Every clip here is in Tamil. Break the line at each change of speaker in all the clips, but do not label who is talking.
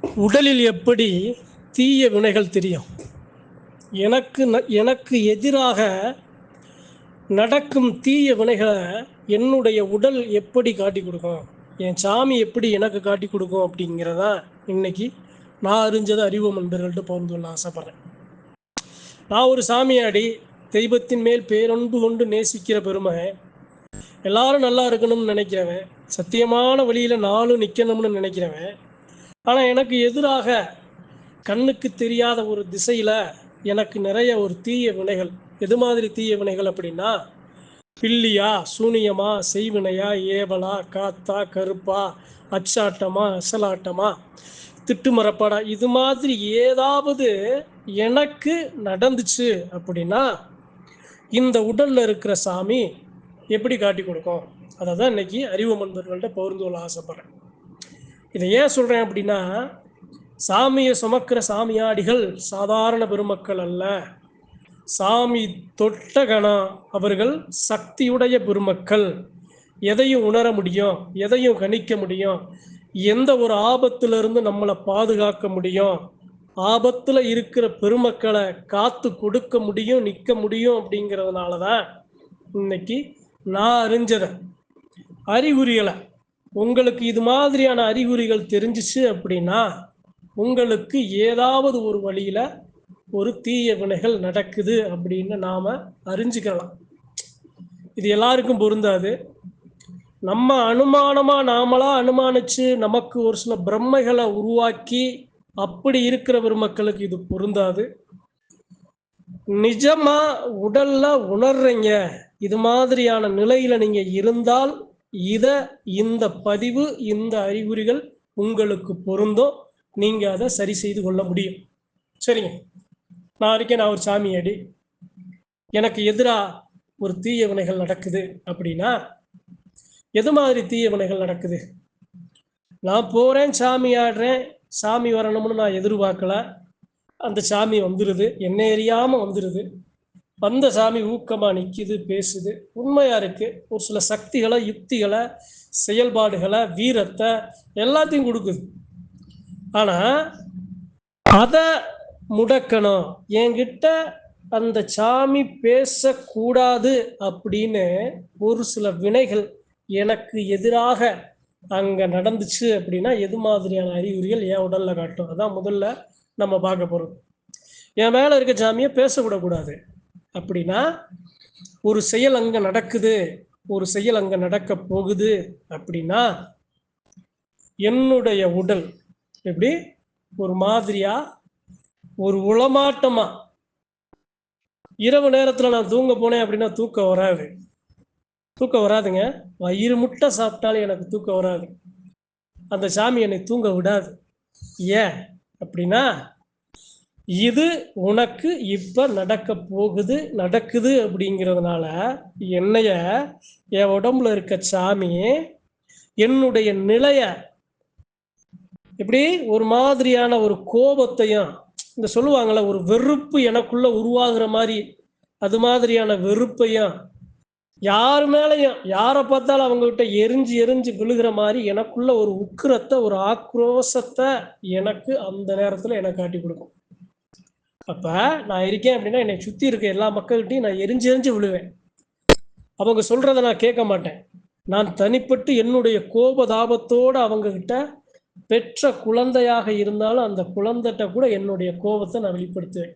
உடலில் எப்படி தீய வினைகள் தெரியும்? எனக்கு ந- எனக்கு எதிராக நடக்கும் தீய வினைகளை என்னுடைய உடல் எப்படி காட்டி கொடுக்கும்? என் சாமி எப்படி எனக்கு காட்டி கொடுக்கும் அப்படிங்கிறதா இன்னைக்கு நான் அறிஞ்சதை அறிவு நண்பர்கள்ட்ட பகிர்ந்து கொள்ள ஆசைப்பட்றேன். நான் ஒரு சாமியாடி தெய்வத்தின் மேல் பேரன்பு கொண்டு நேசிக்கிற பெருமை எல்லாரும் நல்லா இருக்கணும்னு நினைக்கிறவன் சத்தியமான வழியில் நாளும் நிற்கணும்னு நினைக்கிறவன் ஆனால் எனக்கு எதிராக கண்ணுக்கு தெரியாத ஒரு திசையில் எனக்கு நிறைய ஒரு தீய வினைகள். எது மாதிரி தீய வினைகள் அப்படின்னா பில்லியா சூனியமா செய்வினையா ஏவலா காத்தா கருப்பா அச்சாட்டமா அசலாட்டமா திட்டுமரப்பாடா இது மாதிரி ஏதாவது எனக்கு நடந்துச்சு அப்படின்னா இந்த உடல்ல இருக்கிற சாமி எப்படி காட்டி கொடுக்கும்? அதை தான் இன்னைக்கு அறிவு மன்பர்கள்ட்ட பகிர்ந்து கொள்ள ஆசைப்படுறேன். இதை ஏன் சொல்கிறேன் அப்படின்னா சாமியை சுமக்கிற சாமியாடிகள் சாதாரண பெருமக்கள் அல்ல. சாமி தொட்ட கணம் அவர்கள் சக்தியுடைய பெருமக்கள். எதையும் உணர முடியும் எதையும் கணிக்க முடியும் எந்த ஒரு ஆபத்திலிருந்து நம்மளை பாதுகாக்க முடியும் ஆபத்தில் இருக்கிற பெருமக்களை காத்து கொடுக்க முடியும் நிற்க முடியும் அப்படிங்கிறதுனால தான் இன்னைக்கு நான் அறிஞ்சதை. அறிகுறிகளை உங்களுக்கு இது மாதிரியான அறிகுறிகள் தெரிஞ்சிச்சு அப்படின்னா உங்களுக்கு ஏதாவது ஒரு வழியில் ஒரு தீய வினைகள் நடக்குது அப்படின்னு நாம் அறிஞ்சுக்கலாம். இது எல்லாருக்கும் பொருந்தாது. நம்ம அனுமானமாக நாமளா அனுமானிச்சு நமக்கு ஒரு சில பிரம்மைகளை உருவாக்கி அப்படி இருக்கிற பெருமக்களுக்கு இது பொருந்தாது. நிஜமா உடல்ல உணர்றீங்க இது மாதிரியான நிலையில நீங்க இருந்தால் இத இந்த பதிவு இந்த அறிகுறிகள் உங்களுக்கு பொருந்தும் நீங்க அதை சரி செய்து கொள்ள முடியும். சரிங்க. நான் இருக்கேன் நான் ஒரு சாமியாடி எனக்கு எதிராக ஒரு தீய வினைகள் நடக்குது அப்படின்னா எது மாதிரி தீய வினைகள் நடக்குது? நான் போறேன் சாமி ஆடுறேன் சாமி வரணும்னு நான் எதிர்பார்க்கல. அந்த சாமி வந்துடுது என்ன எரியாம வந்துடுது வந்த சாமி ஊக்கமாக நிற்கிது பேசுது. உண்மையாக இருக்குது ஒரு சில சக்திகளை யுக்திகளை செயல்பாடுகளை வீரத்தை எல்லாத்தையும் கொடுக்குது. ஆனால் அதை முடக்கணும். என்கிட்ட அந்த சாமி பேசக்கூடாது அப்படின்னு ஒரு சில வினைகள் எனக்கு எதிராக அங்கே நடந்துச்சு அப்படின்னா எது மாதிரியான அறிகுறிகள் என் உடலில் காட்டும்? அதான் முதல்ல நம்ம பார்க்க போகிறோம் என் மேலே இருக்க சாமியை பேசக்கூடக்கூடாது. அப்படின்னா ஒரு செயல் அங்க நடக்குது ஒரு செயல் அங்க நடக்க போகுது அப்படின்னா என்னுடைய உடல் எப்படி? ஒரு மாதிரியா? ஒரு உளமாட்டமா? இரவு நேரத்துல நான் தூங்க போனேன் அப்படின்னா தூக்கம் வராது. தூக்கம் வராதுங்க. வயிறு முட்டை சாப்பிட்டாலும் எனக்கு தூக்கம் வராது. அந்த சாமி என்னை தூங்க விடாது. ஏன் அப்படின்னா இது உனக்கு இப்ப நடக்க போகுது நடக்குது அப்படிங்கிறதுனால என்னைய என் உடம்புல இருக்க சாமி என்னுடைய நிலைய இப்படி ஒரு மாதிரியான ஒரு கோபத்தையும் இந்த சொல்லுவாங்கள்ல ஒரு வெறுப்பு எனக்குள்ள உருவாகுற மாதிரி அது மாதிரியான வெறுப்பையும் யார் மேலையும் யாரை பார்த்தாலும் அவங்ககிட்ட எரிஞ்சு எரிஞ்சு விழுகிற மாதிரி எனக்குள்ள ஒரு உக்கிரத்தை ஒரு ஆக்ரோஷத்தை எனக்கு அந்த நேரத்தில் எனக்கு காட்டி கொடுக்கும். அப்ப நான் இருக்கேன் அப்படின்னா என்னை சுத்தி இருக்க எல்லா மக்கள்கிட்டையும் நான் எரிஞ்சு எரிஞ்சு விழுவேன். அவங்க சொல்றதை நான் கேட்க மாட்டேன். நான் தனிப்பட்டு என்னுடைய கோபதாபத்தோடு அவங்க கிட்ட பெற்ற குழந்தையாக இருந்தாலும் அந்த குழந்தைகிட்ட கூட என்னுடைய கோபத்தை நான் வெளிப்படுத்துவேன்.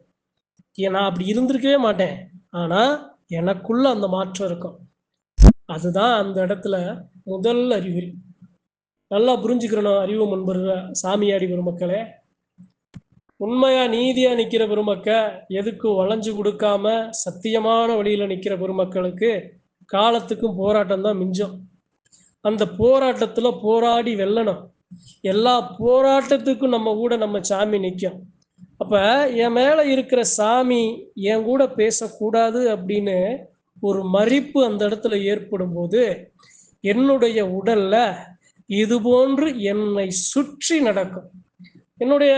ஏன் நான் அப்படி இருந்திருக்கவே மாட்டேன். ஆனா எனக்குள்ள அந்த மாற்றம் இருக்கும். அதுதான் அந்த இடத்துல முதல் அறிகுறி. நல்லா புரிஞ்சுக்கிறணும் அறிவு முன்பர்கள் சாமியாடி பெருமக்களே. உண்மையா நீதியா நிக்கிற பெருமக்க எதுக்கு வளைஞ்சு கொடுக்காம சத்தியமான வழியில நிக்கிற பெருமக்களுக்கு காலத்துக்கும் போராட்டம் தான் மிஞ்சம். அந்த போராட்டத்துல போராடி வெல்லணும். எல்லா போராட்டத்துக்கும் நம்ம கூட நம்ம சாமி நிற்கும் அப்ப என் மேல இருக்கிற சாமி என் கூட பேசக்கூடாது அப்படின்னு ஒரு மறிப்பு அந்த இடத்துல ஏற்படும் போது என்னுடைய உடல்ல இது போன்று என்னை சுற்றி நடக்கும். என்னுடைய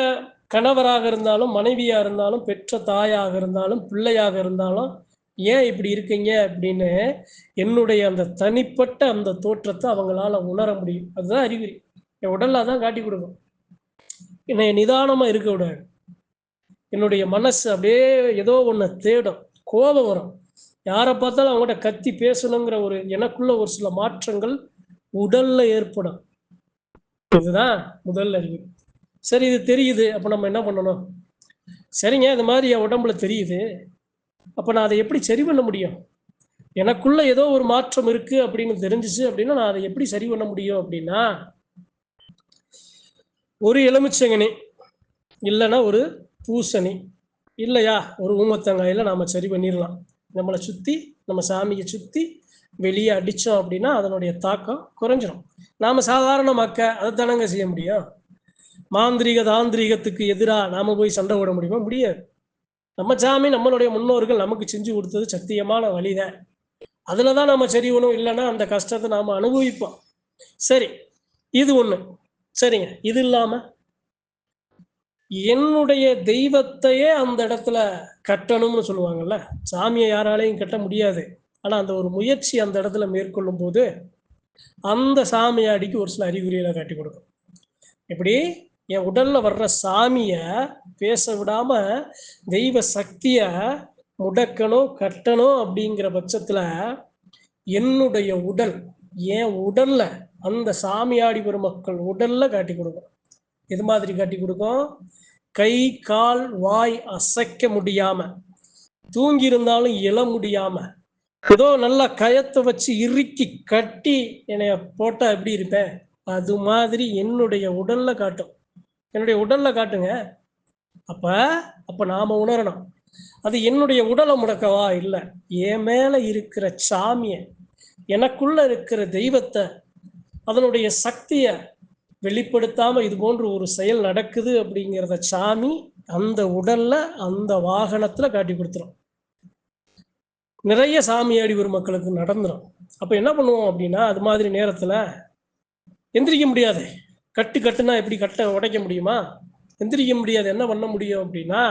கணவராக இருந்தாலும் மனைவியாக இருந்தாலும் பெற்ற தாயாக இருந்தாலும் பிள்ளையாக இருந்தாலும் ஏன் இப்படி இருக்கீங்க அப்படின்னு என்னுடைய அந்த தனிப்பட்ட அந்த தோற்றத்தை அவங்களால உணர முடியும். அதுதான் அறிகுறி. என் உடல்ல தான் காட்டி கொடுக்கும். என்னை நிதானமாக இருக்க விடாது. என்னுடைய மனசு அப்படியே ஏதோ ஒன்று தேடும். கோபம் வரும். யாரை பார்த்தாலும் அவங்ககிட்ட கத்தி பேசணுங்கிற ஒரு எனக்குள்ள ஒரு சில மாற்றங்கள் உடல்ல ஏற்படும். இதுதான் முதல் அறிவு சரி இது தெரியுது. அப்போ நம்ம என்ன பண்ணணும்? சரிங்க இது மாதிரி என் உடம்புல தெரியுது. அப்போ நான் அதை எப்படி சரி பண்ண முடியும்? எனக்குள்ள ஏதோ ஒரு மாற்றம் இருக்கு அப்படின்னு தெரிஞ்சிச்சு அப்படின்னா நான் அதை எப்படி சரி பண்ண முடியும் அப்படின்னா ஒரு எலுமிச்சங்கனி இல்லைன்னா ஒரு பூசணி இல்லையா? ஒரு ஊமத்தங்காயில் நாம் சரி பண்ணிடலாம். நம்மளை சுற்றி நம்ம சாமியை சுற்றி வெளியே அடித்தோம் அப்படின்னா அதனுடைய தாக்கம் குறைஞ்சிடும் நாம் சாதாரண மக்க அதை தானங்க செய்ய முடியும்? மாந்திரீக தாந்திரீகத்துக்கு எதிராக நாம போய் சண்டை போட முடியுமா? முடியாது. நம்ம சாமி நம்மளுடைய முன்னோர்கள் நமக்கு செஞ்சு கொடுத்தது சத்தியமான வழிதான். அதில் தான் நம்ம சரி இல்லைன்னா அந்த கஷ்டத்தை நாம் அனுபவிப்போம். சரி இது ஒன்று சரிங்க இது இல்லாமல் என்னுடைய தெய்வத்தையே அந்த இடத்துல கட்டணும்னு சொல்லுவாங்கல்ல? சாமியை யாராலையும் கட்ட முடியாது. ஆனால் அந்த ஒரு முயற்சி அந்த இடத்துல மேற்கொள்ளும் போது அந்த சாமியாடிக்கு ஒரு சில அறிகுறிகளை காட்டி கொடுக்கும். எப்படி? என் உடல்ல வர்ற சாமிய பேச விடாம தெய்வ சக்திய முடக்கணும் கட்டணும் அப்படிங்கிற பட்சத்துல என்னுடைய உடல் என் உடல்ல அந்த சாமியாடி பெருமக்கள் உடல்ல காட்டி கொடுக்கும். எது மாதிரி காட்டி கொடுக்கும்? கை கால் வாய் அசைக்க முடியாம தூங்கி இருந்தாலும் எழ முடியாம ஏதோ நல்லா கயத்தை வச்சு இறுக்கி கட்டி என்னைய போட்டா எப்படி இருப்பேன்? அது மாதிரி என்னுடைய உடல்ல காட்டும். என்னுடைய உடலில் காட்டுங்க. அப்போ அப்போ நாம் உணரணும். அது என்னுடைய உடலை முடக்கவா? இல்லை. என் மேலே இருக்கிற சாமியை எனக்குள்ள இருக்கிற தெய்வத்தை அதனுடைய சக்தியை வெளிப்படுத்தாமல் இது போன்ற ஒரு செயல் நடக்குது அப்படிங்கிறத சாமி அந்த உடல்ல அந்த வாகனத்துல காட்டி கொடுத்துரும். நிறைய சாமியாடி ஒரு மக்களுக்கு நடந்துடும் அப்போ என்ன பண்ணுவோம் அப்படின்னா அது மாதிரி நேரத்தில் எந்திரிக்க முடியாது. கட்டு கட்டுனா எப்படி கட்ட உடைக்க முடியுமா? எந்திரிக்க முடியாது. என்ன பண்ண முடியும் அப்படின்னா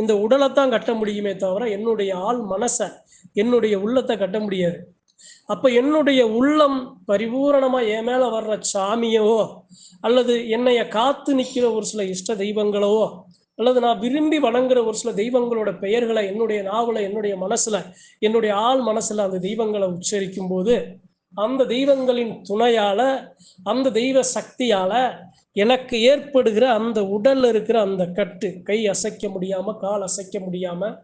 இந்த உடலை தான் கட்ட முடியுமே தவிர என்னுடைய ஆள் மனசை என்னுடைய உள்ளத்தை கட்ட முடியாது. அப்ப என்னுடைய உள்ளம் பரிபூரணமா என் மேல வர்ற சாமியவோ அல்லது என்னைய காத்து நிக்கிற ஒரு சில இஷ்ட தெய்வங்களவோ அல்லது நான் விரும்பி வணங்குற ஒரு சில தெய்வங்களோட பெயர்களை என்னுடைய நாவல என்னுடைய மனசுல என்னுடைய ஆள் மனசுல அந்த தெய்வங்களை உச்சரிக்கும் போது அந்த தெய்வங்களின் துணையால அந்த தெய்வ சக்தியால எனக்கு ஏற்படுகிற அந்த உடல்ல இருக்கிற அந்த கட்டு கை அசைக்க முடியாம கால் அசைக்க முடியாம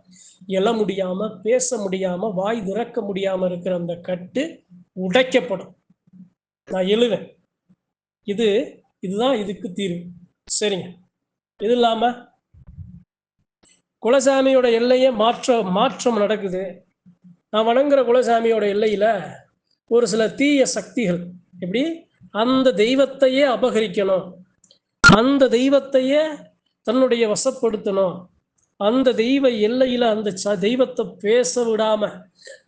எழ முடியாம பேச முடியாம வாய் திறக்க முடியாம இருக்கிற அந்த கட்டு உடைக்கப்படும். நான் எழுவேன். இது இதுதான் இதுக்கு தீர்வு. சரிங்க. இது இல்லாம குலசாமியோட எல்லையே மாற்ற மாற்றம் நடக்குது. நான் வணங்குற குலசாமியோட எல்லையில ஒரு சில தீய சக்திகள். எப்படி? அந்த தெய்வத்தையே அபகரிக்கணும். அந்த தெய்வத்தையே தன்னுடைய வசப்படுத்தணும். அந்த தெய்வ எல்லையில அந்த ச- தெய்வத்தை பேச விடாம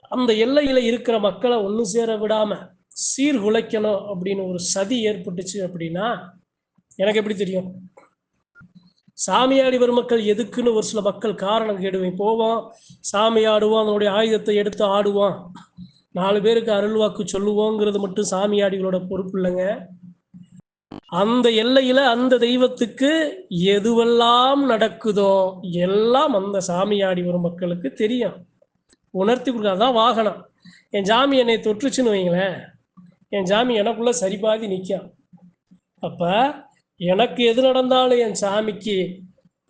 அந்த எல்லையில இருக்கிற மக்களை ஒண்ணு சேர விடாம சீர்குலைக்கணும் அப்படின்னு ஒரு சதி ஏற்பட்டுச்சு அப்படின்னா எனக்கு எப்படி தெரியும்? சாமியாடி வரும் மக்கள் எதுக்குன்னு ஒரு சில மக்கள் காரணம் கேடுவேன். போவோம் சாமி ஆடுவோம் அதனுடைய ஆயுதத்தை எடுத்து ஆடுவோம். நாலு பேருக்கு அருள்வாக்கு சொல்லுவோங்கிறது மட்டும் சாமியாடிகளோட பொறுப்பு இல்லைங்க. அந்த எல்லையில அந்த தெய்வத்துக்கு எதுவெல்லாம் நடக்குதோ எல்லாம் அந்த சாமியாடி வரும் மக்களுக்கு தெரியும். உணர்த்தி கொடுக்காதான் வாகனம். என் ஜாமி என்னை தொற்றுச்சுன்னு வைங்களேன். என் ஜாமி எனக்குள்ள சரிபாதி நிற்கும் அப்ப எனக்கு எது நடந்தாலும் என் சாமிக்கு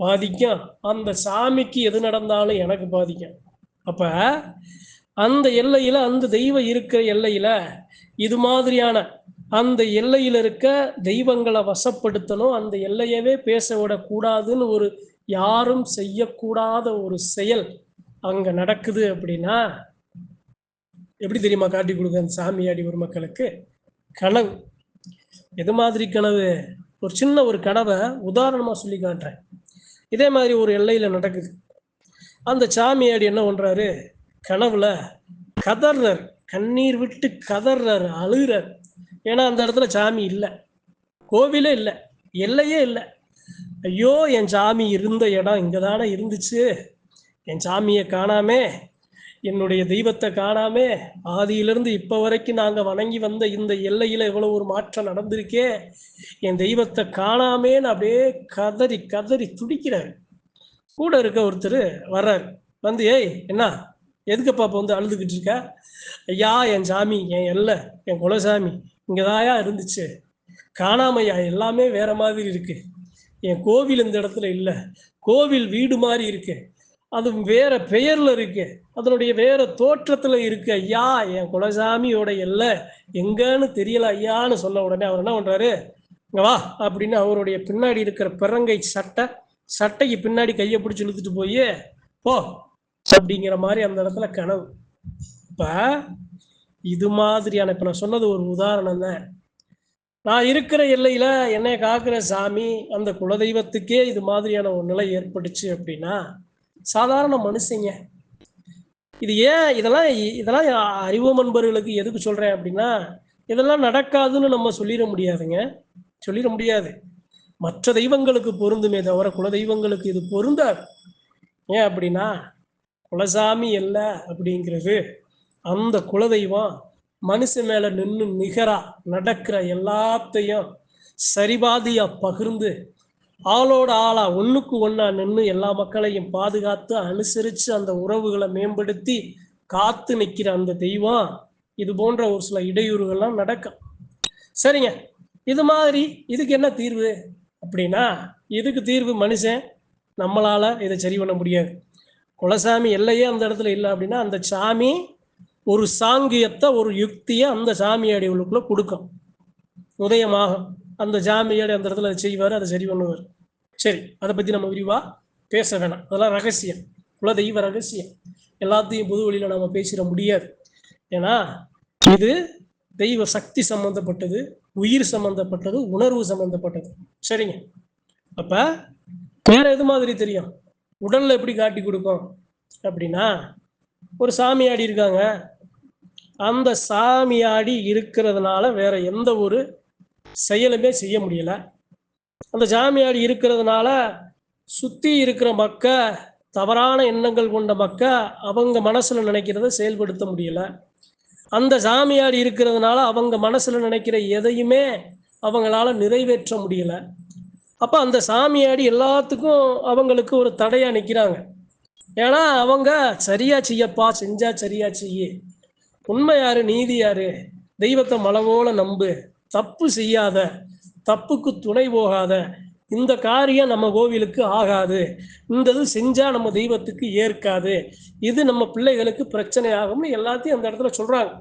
பாதிக்கும். அந்த சாமிக்கு எது நடந்தாலும் எனக்கு பாதிக்கும். அப்ப அந்த எல்லையில அந்த தெய்வம் இருக்கிற எல்லையில இது மாதிரியான அந்த எல்லையில இருக்க தெய்வங்களை வசப்படுத்தணும். அந்த எல்லையவே பேச விடக்கூடாதுன்னு ஒரு யாரும் செய்யக்கூடாத ஒரு செயல் அங்க நடக்குது அப்படின்னா எப்படி தெரியுமா காட்டி கொடுக்க அந்த சாமியாடி ஒரு மக்களுக்கு? கனவு. எது மாதிரி கனவு? ஒரு சின்ன ஒரு கனவை உதாரணமா சொல்லி காட்டுறேன். இதே மாதிரி ஒரு எல்லையில நடக்குது. அந்த சாமியாடி என்ன பண்றாரு? கனவுல கதர்றார் கண்ணீர் விட்டு கதர்றாரு அழுகிறார். ஏன்னா அந்த இடத்துல சாமி இல்லை. கோவிலே இல்லை. எல்லையே இல்லை. ஐயோ என் சாமி இருந்த இடம் இங்கே தானே இருந்துச்சு. என் சாமியை காணாமே. என்னுடைய தெய்வத்தை காணாமே. ஆதியிலிருந்து இப்போ வரைக்கும் நாங்கள் வணங்கி வந்த இந்த எல்லையில் இவ்வளோ ஒரு மாற்றம் நடந்திருக்கே. என் தெய்வத்தை காணாமேன்னு அப்படியே கதறி கதறி துடிக்கிறார். கூட இருக்க ஒருத்தர் வர்றாரு. வந்து ஏய் என்ன? எதுக்கப்பா இப்போ வந்து அழுதுகிட்டு இருக்க? ஐயா என் சாமி என் எல்லை என் குலசாமி இங்கதாயா இருந்துச்சு. காணாமையா எல்லாமே வேற மாதிரி இருக்கு. என் கோவில் இந்த இடத்துல இல்லை. கோவில் வீடு மாதிரி இருக்கு. அது வேற பெயர்ல இருக்கு. அதனுடைய வேற தோற்றத்துல இருக்கு. ஐயா என் குலசாமியோட எல்லை எங்கன்னு தெரியல ஐயான்னு சொன்ன உடனே அவர் என்ன பண்றாரு? இங்க வா அப்படின்னு அவருடைய பின்னாடி இருக்கிற பிறங்கை சட்டை சட்டைக்கு பின்னாடி கையை பிடிச்சி இழுத்துட்டு போய் போ. அப்படிங்கிற மாதிரி அந்த இடத்துல கனவு. இப்ப இது மாதிரியான இப்ப நான் சொன்னது ஒரு உதாரணம் தான். நான் இருக்கிற எல்லையில என்னை காக்கிற சாமி அந்த குலதெய்வத்துக்கே இது மாதிரியான ஒரு நிலை ஏற்பட்டுச்சு அப்படின்னா சாதாரண மனுஷங்க. இது ஏன் இதெல்லாம் இதெல்லாம் அறிவு நண்பர்களுக்கு எதுக்கு சொல்றேன் அப்படின்னா இதெல்லாம் நடக்காதுன்னு நம்ம சொல்லிட முடியாதுங்க. சொல்லிட முடியாது. மற்ற தெய்வங்களுக்கு பொருந்துமே தவிர குலதெய்வங்களுக்கு இது பொருந்தாது. ஏன் அப்படின்னா குலசாமி அல்ல அப்படிங்கிறது அந்த குலதெய்வம் மனுஷன் மேல நின்று நிகரா நடக்கிற எல்லாத்தையும் சரிபாதியா பகிர்ந்து ஆளோட ஆளா ஒண்ணுக்கு ஒன்னா நின்று எல்லா மக்களையும் பாதுகாத்து அனுசரிச்சு அந்த உறவுகளை மேம்படுத்தி காத்து நிக்கிற அந்த தெய்வம் இது போன்ற ஒரு சில இடையூறுகள்லாம் நடக்கும். சரிங்க. இது மாதிரி இதுக்கு என்ன தீர்வு? அப்படின்னா இதுக்கு தீர்வு மனுஷன் நம்மளால இதை சரி பண்ண முடியாது. குலசாமி எல்லையே அந்த இடத்துல இல்லை அப்படின்னா அந்த சாமி ஒரு சாங்கியத்தை ஒரு யுக்தியை அந்த சாமியாடிகளுக்குள்ள கொடுக்கும். உதயமாகும் அந்த சாமியாடி அந்த இடத்துல அதை செய்வார் அதை சரி பண்ணுவார். சரி அதை பற்றி நம்ம விரிவாக பேச வேணாம். அதெல்லாம் ரகசியம். குல தெய்வ ரகசியம். எல்லாத்தையும் புது வழியில் நம்ம பேசிட முடியாது. ஏன்னா இது தெய்வ சக்தி சம்பந்தப்பட்டது உயிர் சம்பந்தப்பட்டது உணர்வு சம்பந்தப்பட்டது. சரிங்க. அப்ப வேற எது மாதிரி தெரியும்? உடலில் எப்படி காட்டி கொடுக்கும்? அப்படின்னா ஒரு சாமியாடி இருக்காங்க. அந்த சாமியாடி இருக்கிறதுனால வேற எந்த ஒரு செயலுமே செய்ய முடியல. அந்த சாமியாடி இருக்கிறதுனால சுற்றி இருக்கிற மக்க தவறான எண்ணங்கள் கொண்ட மக்க அவங்க மனசில் நினைக்கிறத செயல்படுத்த முடியல. அந்த சாமியாடி இருக்கிறதுனால அவங்க மனசில் நினைக்கிற எதையுமே அவங்களால நிறைவேற்ற முடியலை. அப்போ அந்த சாமியாடி எல்லாத்துக்கும் அவங்களுக்கு ஒரு தடையாக நிற்கிறாங்க ஏன்னா அவங்க சரியா செய்யப்பா செஞ்சா சரியா செய்ய. உண்மை யாரு நீதி யாரு? தெய்வத்தை மலவோல நம்பு. தப்பு செய்யாத தப்புக்கு துணை போகாத இந்த காரியம் நம்ம கோவிலுக்கு ஆகாது. இந்த இது செஞ்சா நம்ம தெய்வத்துக்கு ஏற்காது. இது நம்ம பிள்ளைகளுக்கு பிரச்சனை ஆகும்னு எல்லாத்தையும் அந்த இடத்துல சொல்றாங்க.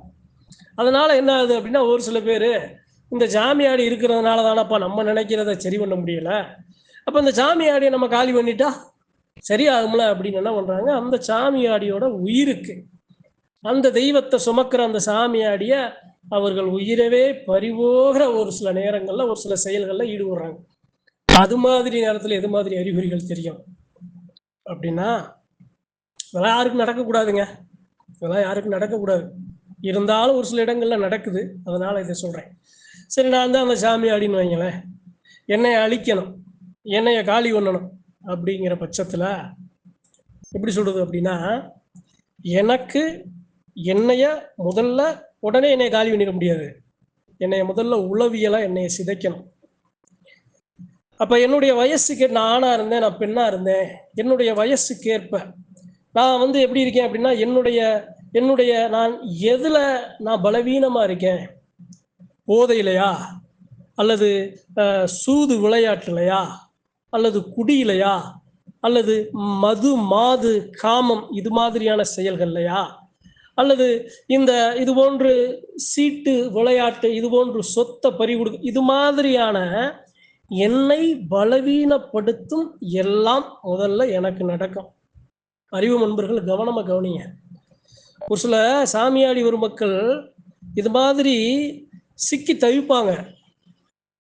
அதனால என்ன ஆகுது அப்படின்னா ஒரு சில பேர் இந்த ஜாமியாடி இருக்கிறதுனால தானப்பா நம்ம நினைக்கிறத சரி பண்ண முடியல. அப்போ இந்த சாமியாடியை நம்ம காலி பண்ணிட்டா சரியாகும்ல அப்படின்னு என்ன பண்ணுறாங்க அந்த சாமியாடியோட உயிருக்கு. அந்த தெய்வத்தை சுமக்கிற அந்த சாமியாடிய அவர்கள் உயிரவே பறிவோகிற ஒரு சில நேரங்களில் ஒரு சில செயல்களில் ஈடுபடுறாங்க. அது மாதிரி நேரத்தில் எது மாதிரி அறிகுறிகள் தெரியும்? அப்படின்னா இதெல்லாம் யாருக்கும் நடக்கக்கூடாதுங்க. இதெல்லாம் யாருக்கும் நடக்கக்கூடாது. இருந்தாலும் ஒரு சில இடங்களில் நடக்குது. அதனால் இதை சொல்கிறேன் சரி நான் தான் அந்த சாமி அப்படின்னு வைங்களேன். என்னைய அழிக்கணும். என்னைய காலி பண்ணணும் அப்படிங்கிற பட்சத்தில் எப்படி சொல்கிறது அப்படின்னா எனக்கு என்னைய முதல்ல உடனே என்னைய காலி பண்ணிட முடியாது. என்னைய முதல்ல உளவியலாக என்னைய சிதைக்கணும். அப்போ என்னுடைய வயசுக்கு நான் ஆணாக இருந்தேன் நான் பெண்ணாக இருந்தேன். என்னுடைய வயசுக்கு ஏற்ப நான் வந்து எப்படி இருக்கேன் அப்படின்னா என்னுடைய என்னுடைய நான் எதில் நான் பலவீனமாக இருக்கேன் போதையிலையா? அல்லது சூது விளையாட்டுலையா? அல்லது குடியிலையா? அல்லது மது மாது காமம் இது மாதிரியான செயல்கள்லையா? அல்லது இந்த இது போன்று சீட்டு விளையாட்டு இது போன்று சொத்தை பறிகொடு இது மாதிரியான என்னை பலவீனப்படுத்தும் எல்லாம் முதல்ல எனக்கு நடக்கும். அறிவு நண்பர்கள் கவனமாக கவனிங்க. ஒரு சில சாமியாடி ஒரு மக்கள் இது மாதிரி சிக்கி தவிப்பாங்க.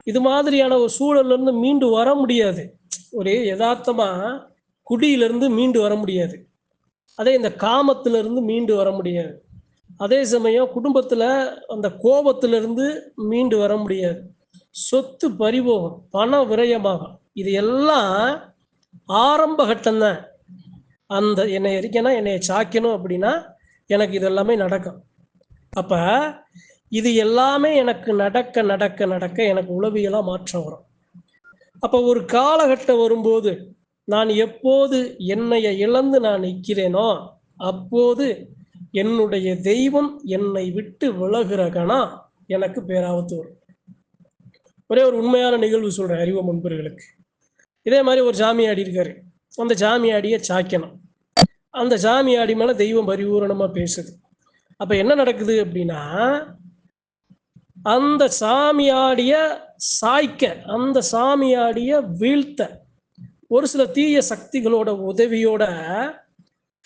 இது மாதிரியான ஒரு சூழல்ல இருந்து மீண்டு வர முடியாது. ஒரு யதார்த்தமாக குடியிலிருந்து மீண்டு வர முடியாது. அதே இந்த காமத்துல இருந்து மீண்டு வர முடியாது. அதே சமயம் குடும்பத்தில் அந்த கோபத்துல இருந்து மீண்டு வர முடியாது. சொத்து பறிபோகும் பண விரயமாகும் இது எல்லாம் ஆரம்ப கட்டம்தான். அந்த என்னை இருக்கேன்னா என்னை சாக்கணும் அப்படின்னா எனக்கு இது எல்லாமே நடக்கும். அப்ப இது எல்லாமே எனக்கு நடக்க நடக்க நடக்க எனக்கு உளவியலாக மாற்றம் வரும். அப்போ ஒரு காலகட்டம் வரும்போது நான் எப்போது என்னைய இழந்து நான் நிற்கிறேனோ அப்போது என்னுடைய தெய்வம் என்னை விட்டு விலகுற கணா எனக்கு பேராபத்து வரும். ஒரே ஒரு உண்மையான நிகழ்வு சொல்கிறேன் அறிவு முன்பர்களுக்கு. இதே மாதிரி ஒரு ஜாமியாடி இருக்காரு. அந்த ஜாமியாடியை சாய்க்கணும் அந்த ஜாமியாடி மேலே தெய்வம் பரிபூரணமாக பேசுது. அப்போ என்ன நடக்குது அப்படின்னா அந்த சாமியாடிய சாய்க்க அந்த சாமியாடிய வீழ்த்த. ஒரு சில தீய சக்திகளோட உதவியோட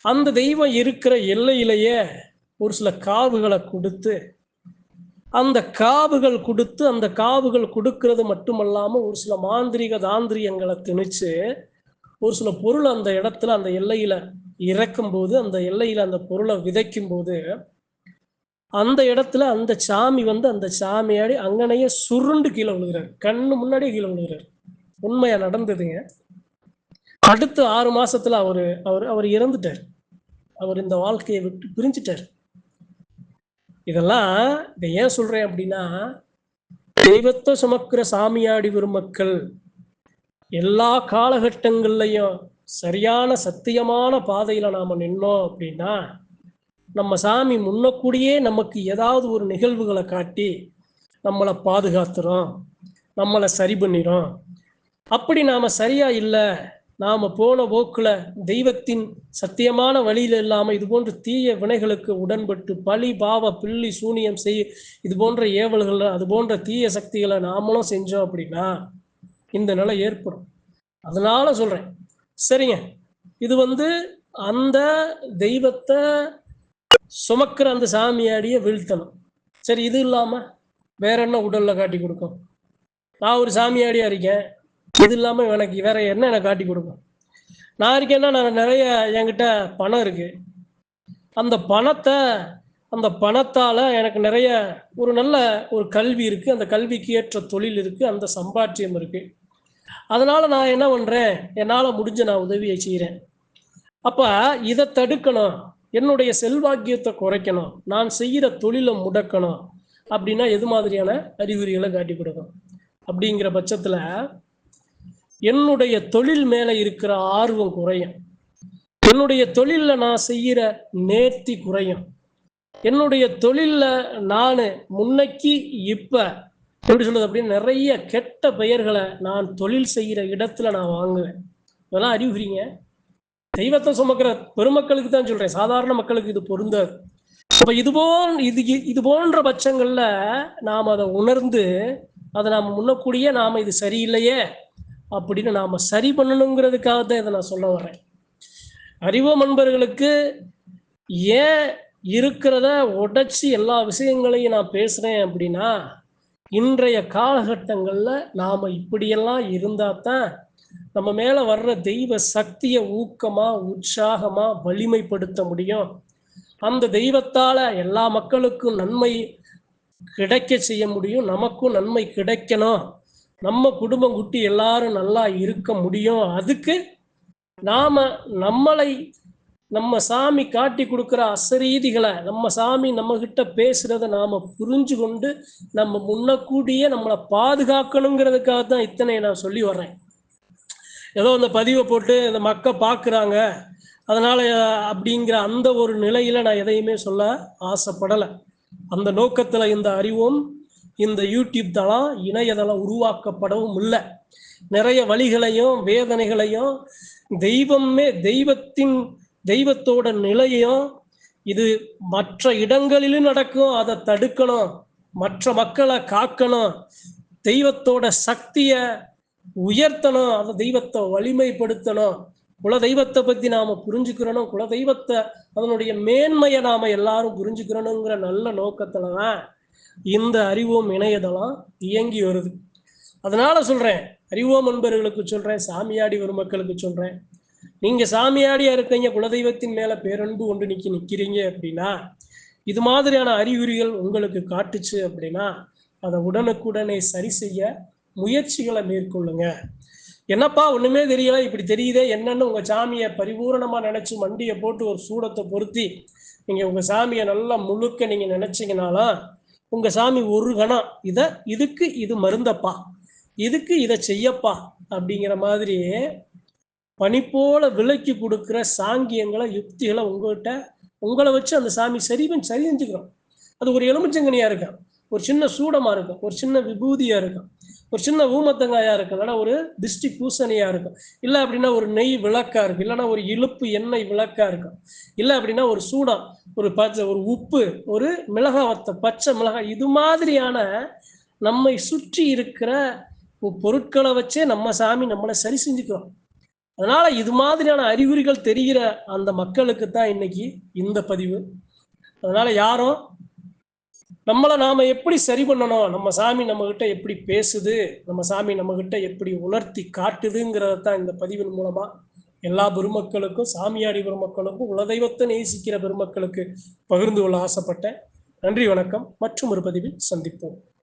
அந்த தெய்வம் இருக்கிற எல்லையிலேயே ஒரு சில காவுகளை கொடுத்து அந்த காவுகள் கொடுத்து அந்த காவுகள் கொடுக்கறது மட்டுமல்லாமல் ஒரு சில மாந்திரிக தாந்திரியங்களை திணிச்சு ஒரு சில பொருள் அந்த இடத்துல அந்த எல்லையில இறக்கும்போது அந்த எல்லையில அந்த பொருளை விதைக்கும் போது அந்த இடத்துல அந்த சாமி வந்து அந்த சாமியாடி அங்கனையே சுருண்டு கீழே விழுகிறார். கண்ணு முன்னாடியே கீழே விழுகிறார். உண்மையா நடந்ததுங்க. அடுத்த ஆறு மாசத்துல அவரு அவர் அவர் இறந்துட்டார். அவர் இந்த வாழ்க்கையை விட்டு பிரிஞ்சிட்டார். இதெல்லாம் இதை ஏன் சொல்றேன் அப்படின்னா தெய்வத்தை சுமக்கிற சாமியாடி பெருமக்கள் எல்லா காலகட்டங்கள்லையும் சரியான சத்தியமான பாதையில நாம நின்னோம் அப்படின்னா நம்ம சாமி முன்னக்கூடியே நமக்கு ஏதாவது ஒரு நிகழ்வுகளை காட்டி நம்மளை பாதுகாத்துறோம் நம்மளை சரி பண்ணிடும் அப்படி நாம் சரியா இல்லை நாம் போன போக்கில் தெய்வத்தின் சத்தியமான வழியில் இல்லாமல் இது போன்ற தீய வினைகளுக்கு உடன்பட்டு பழி பாவ பில்லி சூனியம் செய் இது போன்ற ஏவல்கள் அது போன்ற தீய சக்திகளை நாமளும் செஞ்சோம் அப்படின்னா இந்த நிலை ஏற்படும். அதனால சொல்கிறேன் சரிங்க. இது வந்து அந்த தெய்வத்தை சுமக்கிற அந்த சாமியாடியை வீழ்த்தணும். சரி இது இல்லாமல் வேற என்ன உடலில் காட்டி கொடுக்கும்? நான் ஒரு சாமியாடியாக இருக்கேன். இது இல்லாமல் எனக்கு வேற என்ன எனக்கு காட்டி கொடுக்கும்? நான் இருக்கேன்னா நான் நிறைய என்கிட்ட பணம் இருக்கு. அந்த பணத்தை அந்த பணத்தால் எனக்கு நிறைய ஒரு நல்ல ஒரு கல்வி இருக்குது அந்த கல்விக்கு ஏற்ற தொழில் இருக்குது அந்த சம்பாட்சியம் இருக்குது அதனால் நான் என்ன பண்ணுறேன் என்னால் முடிஞ்ச நான் உதவியை செய்கிறேன் அப்போ இதை தடுக்கணும். என்னுடைய செல்வாக்கியத்தை குறைக்கணும். நான் செய்கிற தொழிலை முடக்கணும். அப்படின்னா எது மாதிரியான அறிகுறிகளை காட்டி கொடுக்கும்? அப்படிங்கிற பட்சத்தில் என்னுடைய தொழில் மேலே இருக்கிற ஆர்வம் குறையும். என்னுடைய தொழிலில் நான் செய்கிற நேர்த்தி குறையும். என்னுடைய தொழிலில் நான் முன்னைக்கு இப்போ எப்படி சொல்றது அப்படின்னு நிறைய கெட்ட பெயர்களை நான் தொழில் செய்கிற இடத்துல நான் வாங்குவேன். இதெல்லாம் அறிவுறீங்க? தெய்வத்தை சுமக்கிற பெருமக்களுக்கு தான் சொல்றேன். சாதாரண மக்களுக்கு இது பொருந்தாது. அப்ப இது போன் இது இது போன்ற பட்சங்கள்ல நாம் அதை உணர்ந்து அதை நாம் முன்னக்கூடிய நாம இது சரியில்லையே அப்படின்னு நாம சரி பண்ணணுங்கிறதுக்காக தான் இதை நான் சொல்ல வர்றேன். அறிவு நண்பர்களுக்கு ஏன் இருக்கிறத உடைச்சி எல்லா விஷயங்களையும் நான் பேசுறேன் அப்படின்னா இன்றைய காலகட்டங்கள்ல நாம இப்படியெல்லாம் இருந்தா தான் நம்ம மேல வர்ற தெய்வ சக்தியை ஊக்கமா உற்சாகமா வலிமைப்படுத்த முடியும். அந்த தெய்வத்தால எல்லா மக்களுக்கும் நன்மை கிடைக்க செய்ய முடியும். நமக்கும் நன்மை கிடைக்கணும். நம்ம குடும்பம் குட்டி எல்லாரும் நல்லா இருக்க முடியும். அதுக்கு நாம நம்மளை நம்ம சாமி காட்டி கொடுக்குற அசரீதிகளை நம்ம சாமி நம்ம கிட்ட பேசுறத நாம புரிஞ்சு கொண்டு நம்ம முன்னக்கூடியே நம்மளை பாதுகாக்கணுங்கிறதுக்காக தான் இத்தனை நான் சொல்லி வர்றேன். ஏதோ அந்த பதிவை போட்டு இந்த மக்கள் பார்க்குறாங்க. அதனால் அப்படிங்கிற அந்த ஒரு நிலையில் நான் எதையுமே சொல்ல ஆசைப்படலை. அந்த நோக்கத்தில் இந்த அறிவும் இந்த யூடியூப் தளம் இணையதளம் உருவாக்கப்படவும் இல்லை. நிறைய வழிகளையும் வேதனைகளையும் தெய்வமே தெய்வத்தின் தெய்வத்தோட நிலையும் இது மற்ற இடங்களிலும் நடக்கும். அதை தடுக்கணும். மற்ற மக்களை காக்கணும். தெய்வத்தோட சக்தியை உயர்த்தணும் அந்த தெய்வத்தை வலிமைப்படுத்தணும். குல தெய்வத்தை பத்தி நாம புரிஞ்சுக்கிறனும் குல தெய்வத்தை அதனுடைய மேன்மையை நாம எல்லாரும் புரிஞ்சுக்கிறனுங்கிற நல்ல நோக்கத்துலதான் இந்த அறிவோம் இணையதெல்லாம் இயங்கி வருது. அதனால சொல்றேன் அறிவோம் நண்பர்களுக்கு சொல்றேன் சாமியாடி வரும் மக்களுக்கு சொல்றேன். நீங்க சாமியாடியா இருக்கீங்க குலதெய்வத்தின் மேல பேரன்பு கொண்டு நிக்க நிக்கிறீங்க அப்படின்னா இது மாதிரியான அறிகுறிகள் உங்களுக்கு காட்டுச்சு அப்படின்னா அதை உடனுக்குடனே சரி செய்ய முயற்சிகளை மேற்கொள்ளுங்க. என்னப்பா ஒண்ணுமே தெரியல இப்படி தெரியுதே என்னன்னு உங்க சாமியை பரிபூரணமா நினைச்சு மண்டியை போட்டு ஒரு சூடத்தை பொருத்தி நீங்க உங்க சாமியை நல்லா முழுக்க நீங்க நினைச்சீங்கனாலும் உங்க சாமி ஒரு கணம் இத இதுக்கு இது மருந்தப்பா இதுக்கு இதை செய்யப்பா அப்படிங்கிற மாதிரி பனி போல விலைக்கு கொடுக்குற சாங்கியங்களை யுக்திகளை உங்ககிட்ட உங்களை வச்சு அந்த சாமி சரி சரி செஞ்சுக்கிறோம். அது ஒரு எலுமிச்சங்கனியா இருக்கும் ஒரு சின்ன சூடமா இருக்கும். ஒரு சின்ன விபூதியா இருக்கும். ஒரு சின்ன ஊமத்தங்காயா இருக்கும். இல்லைன்னா ஒரு திஷ்டி பூசணியா இருக்கும். இல்லை அப்படின்னா ஒரு நெய் விளக்கா இருக்கும். இல்லைன்னா ஒரு இழுப்பு எண்ணெய் விளக்கா இருக்கும். இல்லை அப்படின்னா ஒரு சூடம் ஒரு பச்சை ஒரு உப்பு ஒரு மிளகா வத்த பச்சை மிளகாய் இது மாதிரியான நம்மை சுற்றி இருக்கிற பொருட்களை வச்சே நம்ம சாமி நம்மளை சரி செஞ்சுக்கிறோம். அதனால இது மாதிரியான அறிகுறிகள் தெரிகிற அந்த மக்களுக்கு தான் இன்னைக்கு இந்த பதிவு. அதனால யாரும் நம்மளை நாம எப்படி சரி பண்ணணும்? நம்ம சாமி நம்ம கிட்ட எப்படி பேசுது? நம்ம சாமி நம்ம கிட்ட எப்படி உணர்த்தி காட்டுதுங்கிறதான் இந்த பதிவின் மூலமா எல்லா பெருமக்களுக்கும் சாமியாடி பெருமக்களுக்கும் குலதெய்வத்தை நேசிக்கிற பெருமக்களுக்கு பகிர்ந்து கொள்ள ஆசைப்பட்டேன். நன்றி வணக்கம். மற்றும் ஒரு பதிவில் சந்திப்போம்.